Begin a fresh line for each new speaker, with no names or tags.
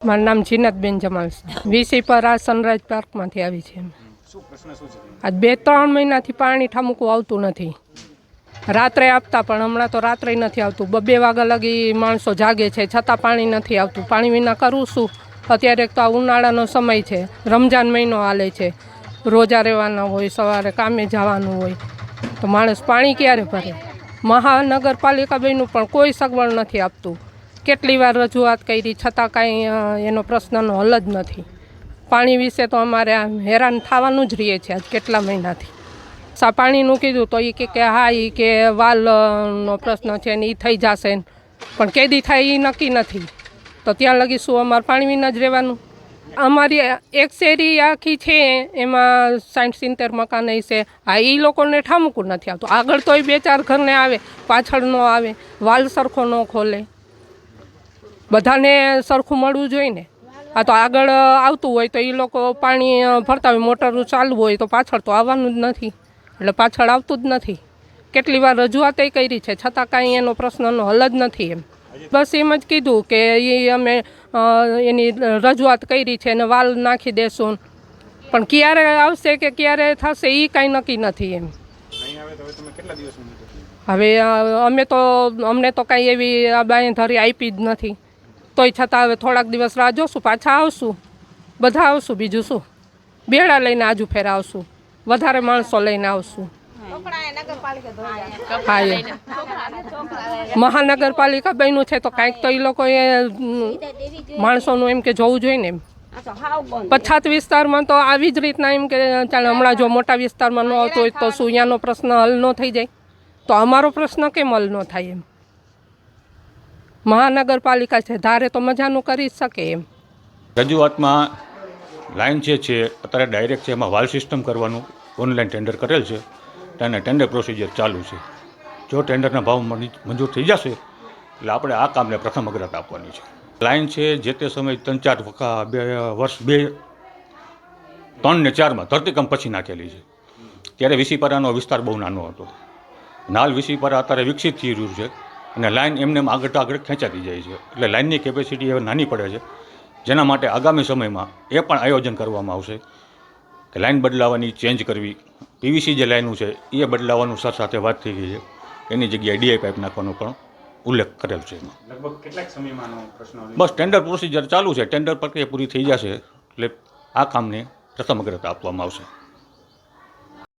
મારું નામ જીનતબેન જમાલ છે. વીસી પર આ સનરાઈઝ પાર્કમાંથી આવી છે આજ બે ત્રણ મહિનાથી પાણી ઠામુકું આવતું નથી. રાત્રે આપતા પણ હમણાં તો રાત્રે નથી આવતું. બબે વાગ્યા લગી માણસો જાગે છે છતાં પાણી નથી આવતું. પાણી વિના કરું શું? અત્યારે તો આ ઉનાળાનો સમય છે. રમજાન મહિનો હાલે છે. રોજા રહેવાના હોય સવારે કામે જવાનું હોય તો માણસ પાણી ક્યારે ભરે? મહાનગરપાલિકા બહેનું પણ કોઈ સગવડ નથી આપતું. કેટલી વાર રજૂઆત કરી, છતાં કાંઈ એનો પ્રશ્નનો હલ જ નથી. પાણી વિશે તો અમારે આમ હેરાન થવાનું જ રહીએ છીએ આજ કેટલા મહિનાથી. સા પાણીનું કીધું તો એ કે હા એ કે વાલનો પ્રશ્ન છે ને એ થઈ જશે પણ કેદી થાય એ નક્કી નથી. તો ત્યાં લગી શું અમારે પાણી વિના જ રહેવાનું? અમારી એક શેરી આખી છે, એમાં સાઠ સિત્તેર મકાન છે હા એ લોકોને ઠામકું નથી આવતું. આગળ તોય બે ચાર ઘરને આવે, પાછળ ન આવે, વાલ સરખો ન ખોલે. બધાને સરખું મળવું જોઈએ ને આ તો આગળ આવતું હોય તો એ લોકો પાણી ભરતા હોય મોટર ચાલુ હોય તો પાછળ તો આવવાનું જ નથી. એટલે પાછળ આવતું જ નથી. કેટલી વાર રજૂઆત કરી છે, છતાં કાંઈ એનો પ્રશ્નનો હલ જ નથી એમ. બસ એમ જ કીધું કે એ અમે એની રજૂઆત કરી છે અને વાલ નાખી દેશું. પણ ક્યારે આવશે કે ક્યારે થશે એ કાંઈ નક્કી નથી એમ.
હવે
અમે તો, અમને તો કાંઈ એવી આ બાંયધરી આપી જ નથી. તોય છતાં હવે થોડાક દિવસ રાહ જોશું, પાછા આવશું. બધા આવશું, બીજું શું? બેડા લઈને આજુ ફેર આવશું. વધારે માણસો લઈને આવશું. મહાનગરપાલિકા બન્યું છે તો કાંઈક તો એ લોકોએ માણસોનું એમ કે જોવું જોઈએ ને એમ. પછાત વિસ્તારમાં તો આવી જ રીતના એમ કે, ચાલે હમણાં જો મોટા વિસ્તારમાં ન આવતો હોય તો શું અહીંયાનો પ્રશ્ન હલ ન થઈ જાય? તો અમારો પ્રશ્ન કેમ હલ ન થાય એમ? મહાનગરપાલિકા છે. ધારે તો મજાનું કરી શકે એમ.
રજૂઆતમાં લાઇન જે છે, અત્યારે ડાયરેક્ટ છે, એમાં વાલ સિસ્ટમ કરવાનું ઓનલાઈન ટેન્ડર કરેલ છે અને ટેન્ડર પ્રોસિજર ચાલુ છે. જો ટેન્ડરના ભાવ મંજૂર થઈ જશે, એટલે આપણે આ કામને પ્રથમ અગ્રતા આપવાની છે. લાઇન છે, જે તે સમયે ત્રણ ચાર વખા, બે વર્ષ, બે, ત્રણ ને ચારમાં ધરતીકંપ પછી નાખેલી છે. ત્યારે વિસીપરાનો વિસ્તાર બહુ નાનો હતો. નાલ વિસીપરા અત્યારે વિકસિત થઈ રહ્યું છે. અને લાઇન એમને આગળ તો આગળ ખેંચાતી જાય છે. એટલે લાઇનની કેપેસિટી હવે નાની પડે છે. જેના માટે આગામી સમયમાં એ પણ આયોજન કરવામાં આવશે. કે લાઇન બદલાવાની ચેન્જ કરવી. પીવીસી જે લાઇનો છે એ બદલાવાનું સર સાથે વાત થઈ ગઈ છે. એની જગ્યાએ ડીઆઈ પાઇપ નાખવાનો પણ ઉલ્લેખ કરેલ છે એમાં.
લગભગ કેટલાક સમયમાં પ્રશ્ન
બસ ટેન્ડર પ્રોસિજર ચાલુ છે. ટેન્ડર પ્રક્રિયા પૂરી થઈ જશે. એટલે આ કામને પ્રથમ અગ્રતા આપવામાં આવશે.